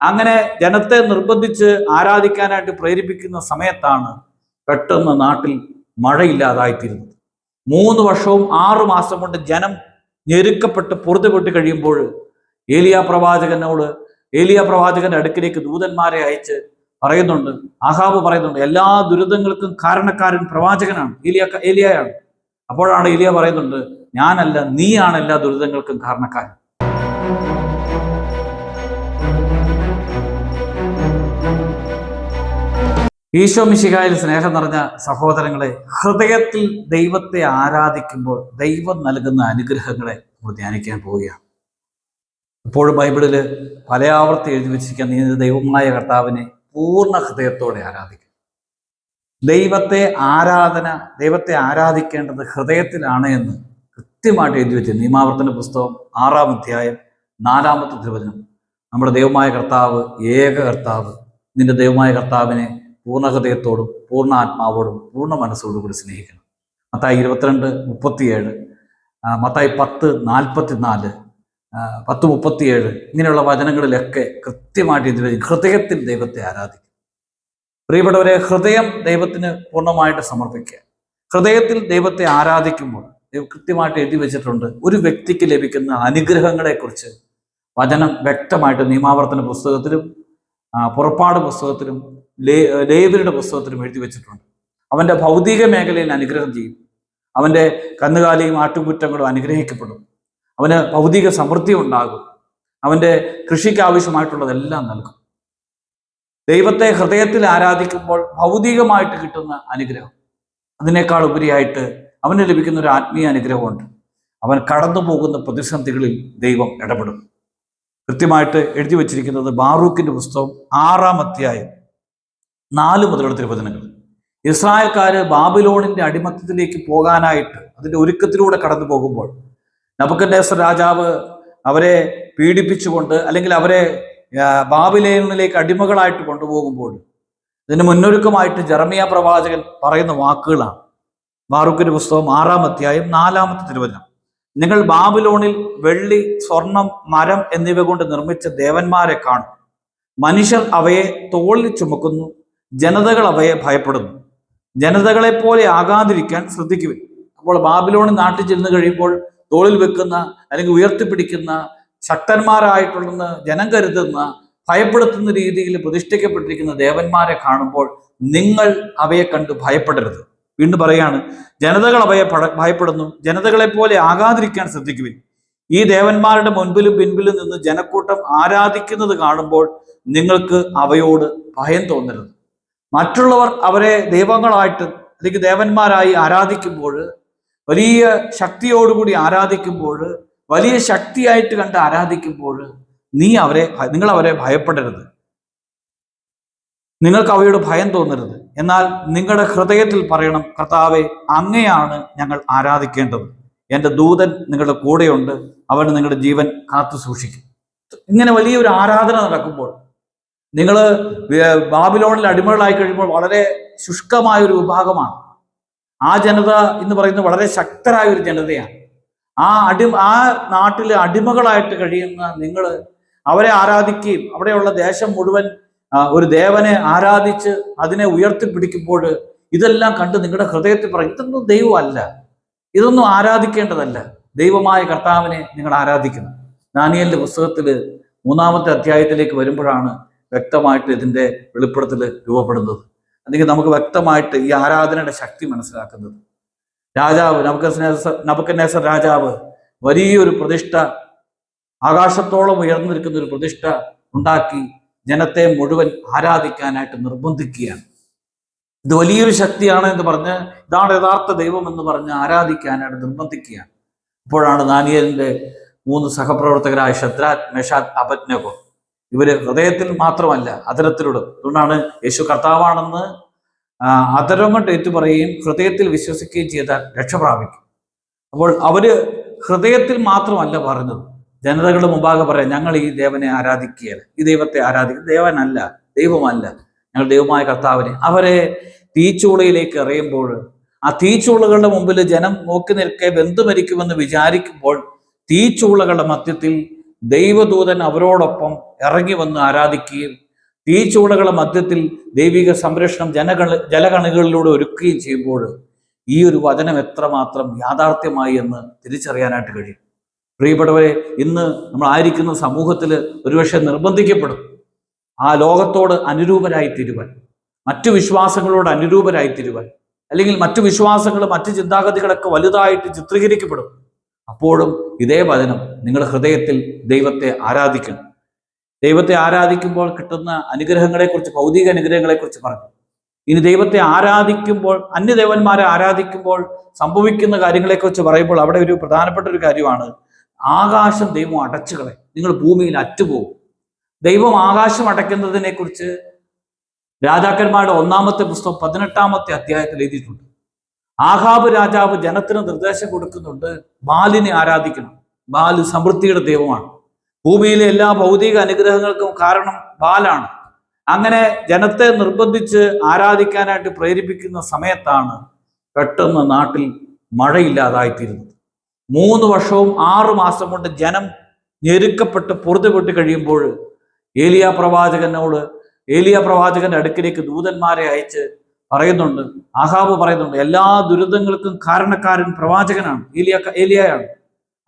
അങ്ങനെ ജനത്തെ നിർബന്ധിച്ച് ആരാധിക്കാനായിട്ട് പ്രേരിപ്പിക്കുന്ന സമയത്താണ് പെട്ടെന്ന് നാട്ടിൽ മഴയില്ലാതായിത്തീരുന്നത്. മൂന്ന് വർഷവും ആറു മാസം കൊണ്ട് ജനം ഞെരുക്കപ്പെട്ട് പൊറുതുപെട്ട് കഴിയുമ്പോൾ ഏലിയ പ്രവാചകനോട് ഏലിയ പ്രവാചകന്റെ അടുക്കിലേക്ക് ദൂതന്മാരെ അയച്ച് പറയുന്നുണ്ട് ആഹാബ് പറയുന്നുണ്ട് എല്ലാ ദുരിതങ്ങൾക്കും കാരണക്കാരൻ പ്രവാചകനാണ് ഏലിയ ഏലിയയാണ്. അപ്പോഴാണ് ഏലിയ പറയുന്നുണ്ട് ഞാനല്ല നീയാണ് എല്ലാ ദുരിതങ്ങൾക്കും കാരണക്കാരൻ. ഈശോ മിശിഹായിൽ സ്നേഹം നിറഞ്ഞ സഹോദരങ്ങളെ ഹൃദയത്തിൽ ദൈവത്തെ ആരാധിക്കുമ്പോൾ ദൈവം നൽകുന്ന അനുഗ്രഹങ്ങളെ നമ്മൾ ധ്യാനിക്കാൻ പോവുകയാണ്. ഇപ്പോഴും ബൈബിളിൽ പല ആവർത്തി എഴുതി വെച്ചിരിക്കാൻ നീ ദൈവമായ കർത്താവിനെ പൂർണ ഹൃദയത്തോടെ ആരാധിക്കും. ദൈവത്തെ ആരാധന ദൈവത്തെ ആരാധിക്കേണ്ടത് ഹൃദയത്തിലാണ് എന്ന് കൃത്യമായിട്ട് എഴുതി വെച്ചു നിയമാവർത്തന പുസ്തകം ആറാം അധ്യായം നാലാമത്തെ തിരുവചനം. നമ്മുടെ ദൈവമായ കർത്താവ് ഏക കർത്താവ് നിന്റെ ദൈവമായ കർത്താവിനെ പൂർണ ഹൃദയത്തോടും പൂർണ ആത്മാവോടും പൂർണ മനസ്സോടും കൂടി സ്നേഹിക്കണം. മത്തായി ഇരുപത്തിരണ്ട് മുപ്പത്തിയേഴ് മത്തായി പത്ത് നാൽപ്പത്തിനാല് പത്ത് മുപ്പത്തിയേഴ് ഇങ്ങനെയുള്ള വചനങ്ങളിലൊക്കെ കൃത്യമായിട്ട് ഇതിൽ ഹൃദയത്തിൽ ദൈവത്തെ ആരാധിക്കും. പ്രിയപ്പെട്ടവരെ ഹൃദയം ദൈവത്തിന് പൂർണമായിട്ട് സമർപ്പിക്കുക. ഹൃദയത്തിൽ ദൈവത്തെ ആരാധിക്കുമ്പോൾ കൃത്യമായിട്ട് എഴുതി വെച്ചിട്ടുണ്ട് ഒരു വ്യക്തിക്ക് ലഭിക്കുന്ന അനുഗ്രഹങ്ങളെക്കുറിച്ച് വചനം വ്യക്തമായിട്ട് നിയമാവർത്തന പുസ്തകത്തിലും പുറപ്പാട് പുസ്തകത്തിലും ലേ ലേവരുടെ പുസ്തകത്തിലും എഴുതി വെച്ചിട്ടുണ്ട്. അവന്റെ ഭൗതിക മേഖലയിൽ അനുഗ്രഹം ചെയ്യും. അവന്റെ കന്നുകാലിയും ആട്ടുകുറ്റങ്ങളും അനുഗ്രഹിക്കപ്പെടും. അവന് ഭൗതിക സമൃദ്ധി ഉണ്ടാകും. അവന്റെ കൃഷിക്ക് ആവശ്യമായിട്ടുള്ളതെല്ലാം നൽകും. ദൈവത്തെ ഹൃദയത്തിൽ ആരാധിക്കുമ്പോൾ ഭൗതികമായിട്ട് കിട്ടുന്ന അനുഗ്രഹം. അതിനേക്കാൾ ഉപരിയായിട്ട് അവന് ലഭിക്കുന്ന ഒരു ആത്മീയ അനുഗ്രഹമുണ്ട്. അവൻ കടന്നു പോകുന്ന പ്രതിസന്ധികളിൽ ദൈവം ഇടപെടും. കൃത്യമായിട്ട് എഴുതി വച്ചിരിക്കുന്നത് ബാറൂക്കിന്റെ പുസ്തകം ആറാം അധ്യായം നാല് മുതലുള്ള തിരുവചനങ്ങൾ. ഇസ്രായേൽക്കാര് ബാബിലോണിന്റെ അടിമത്തത്തിലേക്ക് പോകാനായിട്ട് അതിന്റെ ഒരുക്കത്തിലൂടെ കടന്നു പോകുമ്പോൾ നബുക്കന്നേസർ രാജാവ് അവരെ പീഡിപ്പിച്ചുകൊണ്ട് അല്ലെങ്കിൽ അവരെ ബാബിലോണിലേക്ക് അടിമകളായിട്ട് കൊണ്ടുപോകുമ്പോൾ ഇതിന് മുന്നൊരുക്കമായിട്ട് ജർമിയ പ്രവാചകൻ പറയുന്ന വാക്കുകളാണ്. ബാറൂക്കിന്റെ പുസ്തകം ആറാം അധ്യായം നാലാമത്തെ തിരുവചനം. നിങ്ങൾ ബാബിലോണിൽ വെള്ളി സ്വർണം മരം എന്നിവ കൊണ്ട് നിർമ്മിച്ച ദേവന്മാരെ കാണും. മനുഷ്യർ അവയെ തോളിൽ ചുമക്കുന്നു ജനതകൾ അവയെ ഭയപ്പെടുന്നു. ജനതകളെ പോലെ ആകാതിരിക്കാൻ ശ്രദ്ധിക്കുവിൻ. അപ്പോൾ ബാബിലോണിൽ നാട്ടിൽ ചെന്ന് കഴിയുമ്പോൾ തോളിൽ വെക്കുന്ന അല്ലെങ്കിൽ ഉയർത്തിപ്പിടിക്കുന്ന ശക്തന്മാരായിട്ടുള്ളെന്ന് ജനം കരുതുന്ന ഭയപ്പെടുത്തുന്ന രീതിയിൽ പ്രതിഷ്ഠിക്കപ്പെട്ടിരിക്കുന്ന ദേവന്മാരെ കാണുമ്പോൾ നിങ്ങൾ അവയെ കണ്ട് ഭയപ്പെടരുത്. വീണ്ടും പറയാണ് ജനതകൾ അവയെ ഭയപ്പെടുന്നു. ജനതകളെ പോലെ ആകാതിരിക്കാൻ ശ്രദ്ധിക്കുവിൻ. ഈ ദേവന്മാരുടെ മുൻപിലും പിൻപിലും നിന്ന് ജനക്കൂട്ടം ആരാധിക്കുന്നത് കാണുമ്പോൾ നിങ്ങൾക്ക് അവയോട് ഭയം തോന്നരുത്. മറ്റുള്ളവർ അവരെ ദൈവങ്ങളായിട്ട് അല്ലെങ്കിൽ ദേവന്മാരായി ആരാധിക്കുമ്പോൾ വലിയ ശക്തിയോടുകൂടി ആരാധിക്കുമ്പോൾ വലിയ ശക്തിയായിട്ട് കണ്ട് ആരാധിക്കുമ്പോൾ നീ അവരെ നിങ്ങൾ അവരെ ഭയപ്പെടരുത്. നിങ്ങൾക്ക് അവയോട് ഭയം തോന്നരുത്. എന്നാൽ നിങ്ങളുടെ ഹൃദയത്തിൽ പറയണം കർത്താവെ അങ്ങയാണ് ഞങ്ങൾ ആരാധിക്കേണ്ടത്. എന്റെ ദൂതൻ നിങ്ങളുടെ കൂടെയുണ്ട്. അവൻ നിങ്ങളുടെ ജീവൻ കാത്തു സൂക്ഷിക്കും. ഇങ്ങനെ വലിയൊരു ആരാധന നടക്കുമ്പോൾ നിങ്ങൾ ബാബിലോണിൽ അടിമകളായി കഴിയുമ്പോൾ വളരെ ശുഷ്കമായ ഒരു വിഭാഗമാണ്. ആ ജനത എന്ന് പറയുന്നത് വളരെ ശക്തരായ ഒരു ജനതയാണ്. ആ അടി ആ നാട്ടിലെ അടിമകളായിട്ട് കഴിയുന്ന നിങ്ങൾ അവരെ ആരാധിക്കുകയും അവിടെയുള്ള ദേശം മുഴുവൻ ഒരു ദേവനെ ആരാധിച്ച് അതിനെ ഉയർത്തിപ്പിടിക്കുമ്പോൾ ഇതെല്ലാം കണ്ട് നിങ്ങളുടെ ഹൃദയത്തിൽ പറയും ഇതൊന്നും ദൈവമല്ല. ഇതൊന്നും ആരാധിക്കേണ്ടതല്ല. ദൈവമായ കർത്താവിനെ നിങ്ങൾ ആരാധിക്കണം. ദാനിയലിന്റെ പുസ്തകത്തിൽ മൂന്നാമത്തെ അധ്യായത്തിലേക്ക് വരുമ്പോഴാണ് വ്യക്തമായിട്ട് ഇതിന്റെ വെളിപ്പെടുത്തൽ രൂപപ്പെടുന്നത്. അല്ലെങ്കിൽ നമുക്ക് വ്യക്തമായിട്ട് ഈ ആരാധനയുടെ ശക്തി മനസ്സിലാക്കുന്നത്. രാജാവ് നബുക്കനേസർ നബുക്കനേസർ രാജാവ് വലിയൊരു പ്രതിഷ്ഠ ആകാശത്തോളം ഉയർന്നിരിക്കുന്ന ഒരു പ്രതിഷ്ഠ ഉണ്ടാക്കി ജനത്തെ മുഴുവൻ ആരാധിക്കാനായിട്ട് നിർബന്ധിക്കുകയാണ്. ഇത് വലിയൊരു ശക്തിയാണ് എന്ന് പറഞ്ഞ് ഇതാണ് യഥാർത്ഥ ദൈവം എന്ന് പറഞ്ഞ് ആരാധിക്കാനായിട്ട് നിർബന്ധിക്കുകയാണ്. അപ്പോഴാണ് ദാനിയലിന്റെ മൂന്ന് സഹപ്രവർത്തകരായ ഷദ്രാത് മെഷാദ് അപജ്ഞകോ ഇവർ ഹൃദയത്തിൽ മാത്രമല്ല അതരത്തിലൂടെ അതുകൊണ്ടാണ് യേശു കർത്താവാണെന്ന് അതരം കൊണ്ട് ഏറ്റുപറയുകയും ഹൃദയത്തിൽ വിശ്വസിക്കുകയും ചെയ്താൽ രക്ഷ പ്രാപിക്കും അപ്പോൾ അവർ ഹൃദയത്തിൽ മാത്രമല്ല പറഞ്ഞത്. ജനതകളുടെ മുമ്പാകെ പറയാം ഞങ്ങൾ ഈ ദേവനെ ആരാധിക്കുകയാണ്. ഈ ദൈവത്തെ ആരാധിക്കുക ദേവനല്ല ദൈവമല്ല. ഞങ്ങൾ ദൈവമായ കർത്താവിനെ. അവരെ തീച്ചൂളയിലേക്ക് എറിയുമ്പോൾ ആ തീച്ചൂളകളുടെ മുമ്പിൽ ജനം നോക്കി നിൽക്കെ ബന്ധു മരിക്കുമെന്ന് വിചാരിക്കുമ്പോൾ തീച്ചൂളകളുടെ മധ്യത്തിൽ ദൈവദൂതൻ അവരോടൊപ്പം ഇറങ്ങി വന്ന് ആരാധിക്കുകയും തീച്ചൂളകളുടെ മധ്യത്തിൽ ദൈവിക സംരക്ഷണം ജനകൾ ജലകണികളിലൂടെ ഒരുക്കുകയും ചെയ്യുമ്പോൾ ഈ ഒരു വചനം എത്രമാത്രം യാഥാർത്ഥ്യമായി എന്ന് തിരിച്ചറിയാനായിട്ട് കഴിയും. പ്രിയപ്പെട്ടവരെ ഇന്ന് നമ്മൾ ആയിരിക്കുന്ന സമൂഹത്തിൽ ഒരുപക്ഷെ നിർബന്ധിക്കപ്പെടും. ആ ലോകത്തോട് അനുരൂപരായി തീരുവാൻ മറ്റു വിശ്വാസങ്ങളോട് അനുരൂപരായി തീരുവാൻ അല്ലെങ്കിൽ മറ്റു വിശ്വാസങ്ങൾ മറ്റു ചിന്താഗതികളൊക്കെ വലുതായിട്ട് ചിത്രീകരിക്കപ്പെടും. അപ്പോഴും ഇതേ വചനം നിങ്ങളുടെ ഹൃദയത്തിൽ ദൈവത്തെ ആരാധിക്കണം. ദൈവത്തെ ആരാധിക്കുമ്പോൾ കിട്ടുന്ന അനുഗ്രഹങ്ങളെക്കുറിച്ച് ഭൗതിക അനുഗ്രഹങ്ങളെക്കുറിച്ച് പറഞ്ഞു. ഇനി ദൈവത്തെ ആരാധിക്കുമ്പോൾ അന്യദേവന്മാരെ ആരാധിക്കുമ്പോൾ സംഭവിക്കുന്ന കാര്യങ്ങളെക്കുറിച്ച് പറയുമ്പോൾ അവിടെ ഒരു പ്രധാനപ്പെട്ട ഒരു കാര്യമാണ് ആകാശം ദൈവം അടച്ചുകളെ നിങ്ങൾ ഭൂമിയിൽ അറ്റുപോകും. ദൈവം ആകാശം അടയ്ക്കുന്നതിനെ കുറിച്ച് രാജാക്കന്മാരുടെ ഒന്നാമത്തെ പുസ്തകം പതിനെട്ടാമത്തെ അധ്യായത്തിൽ എഴുതിയിട്ടുണ്ട്. ആഹാബ് രാജാവ് ജനത്തിന് നിർദ്ദേശം കൊടുക്കുന്നുണ്ട് ബാലിനെ ആരാധിക്കണം. ബാൽ സമൃദ്ധിയുടെ ദൈവമാണ്. ഭൂമിയിലെ എല്ലാ ഭൗതിക അനുഗ്രഹങ്ങൾക്കും കാരണം ബാലാണ്. അങ്ങനെ ജനത്തെ നിർബന്ധിച്ച് ആരാധിക്കാനായിട്ട് പ്രേരിപ്പിക്കുന്ന സമയത്താണ് പെട്ടെന്ന് നാട്ടിൽ മഴയില്ലാതായിത്തീരുന്നത്. മൂന്ന് വർഷവും ആറു മാസം കൊണ്ട് ജനം ഞെരുക്കപ്പെട്ട് പൊറുതുപെട്ട് കഴിയുമ്പോൾ ഏലിയ പ്രവാചകനോട് ഏലിയ പ്രവാചകന്റെ അടുക്കിലേക്ക് ദൂതന്മാരെ അയച്ച് പറയുന്നുണ്ട് ആഹാബ് പറയുന്നുണ്ട് എല്ലാ ദുരിതങ്ങൾക്കും കാരണക്കാരൻ പ്രവാചകനാണ് ഏലിയ ഏലിയയാണ്.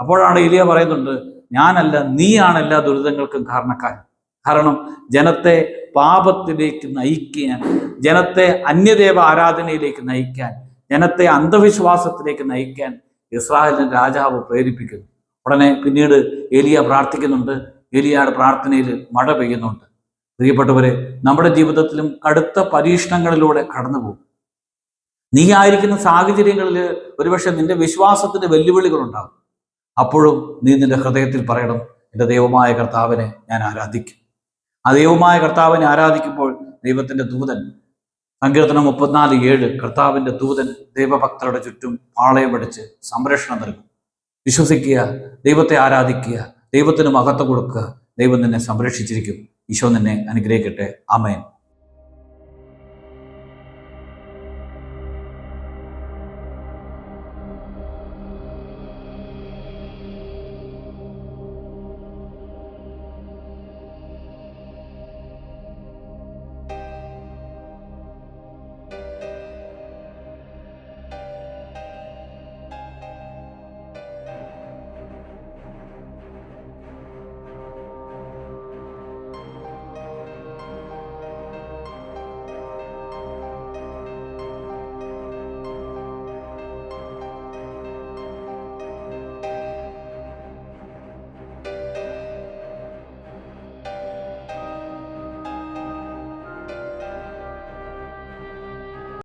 അപ്പോഴാണ് ഏലിയ പറയുന്നുണ്ട് ഞാനല്ല നീയാണ് എല്ലാ ദുരിതങ്ങൾക്കും കാരണക്കാരൻ. കാരണം ജനത്തെ പാപത്തിലേക്ക് നയിക്കാൻ ജനത്തെ അന്യദേവ ആരാധനയിലേക്ക് നയിക്കാൻ ജനത്തെ അന്ധവിശ്വാസത്തിലേക്ക് നയിക്കാൻ ഇസ്രായേലിന്റെ രാജാവ് പ്രേരിപ്പിക്കുന്നു. ഉടനെ പിന്നീട് ഏലിയ പ്രാർത്ഥിക്കുന്നുണ്ട്. ഏലിയയുടെ പ്രാർത്ഥനയിൽ മഴ പെയ്യുന്നുണ്ട്. പ്രിയപ്പെട്ടവരെ നമ്മുടെ ജീവിതത്തിലും കടുത്ത പരീക്ഷണങ്ങളിലൂടെ കടന്നു പോകും നീ ആയിരിക്കുന്ന സാഹചര്യങ്ങളിൽ ഒരുപക്ഷെ നിന്റെ വിശ്വാസത്തിന്റെ വെല്ലുവിളികൾ ഉണ്ടാകും അപ്പോഴും നീ നിന്റെ ഹൃദയത്തിൽ പറയണം എന്റെ ദൈവമായ കർത്താവിനെ ഞാൻ ആരാധിക്കും. ആ ദൈവമായ കർത്താവിനെ ആരാധിക്കുമ്പോൾ ദൈവത്തിന്റെ ദൂതൻ സങ്കീർത്തനം മുപ്പത്തിനാല് ഏഴ് കർത്താവിന്റെ ദൂതൻ ദൈവഭക്തരുടെ ചുറ്റും പാളയമടിച്ച് സംരക്ഷണം നൽകും. വിശ്വസിക്കുക ദൈവത്തെ ആരാധിക്കുക ദൈവത്തിന് മഹത്വം കൊടുക്കുക ദൈവം നിന്നെ സംരക്ഷിച്ചിരിക്കും. ഈശോ നിന്നെ അനുഗ്രഹിക്കട്ടെ. അമേൻ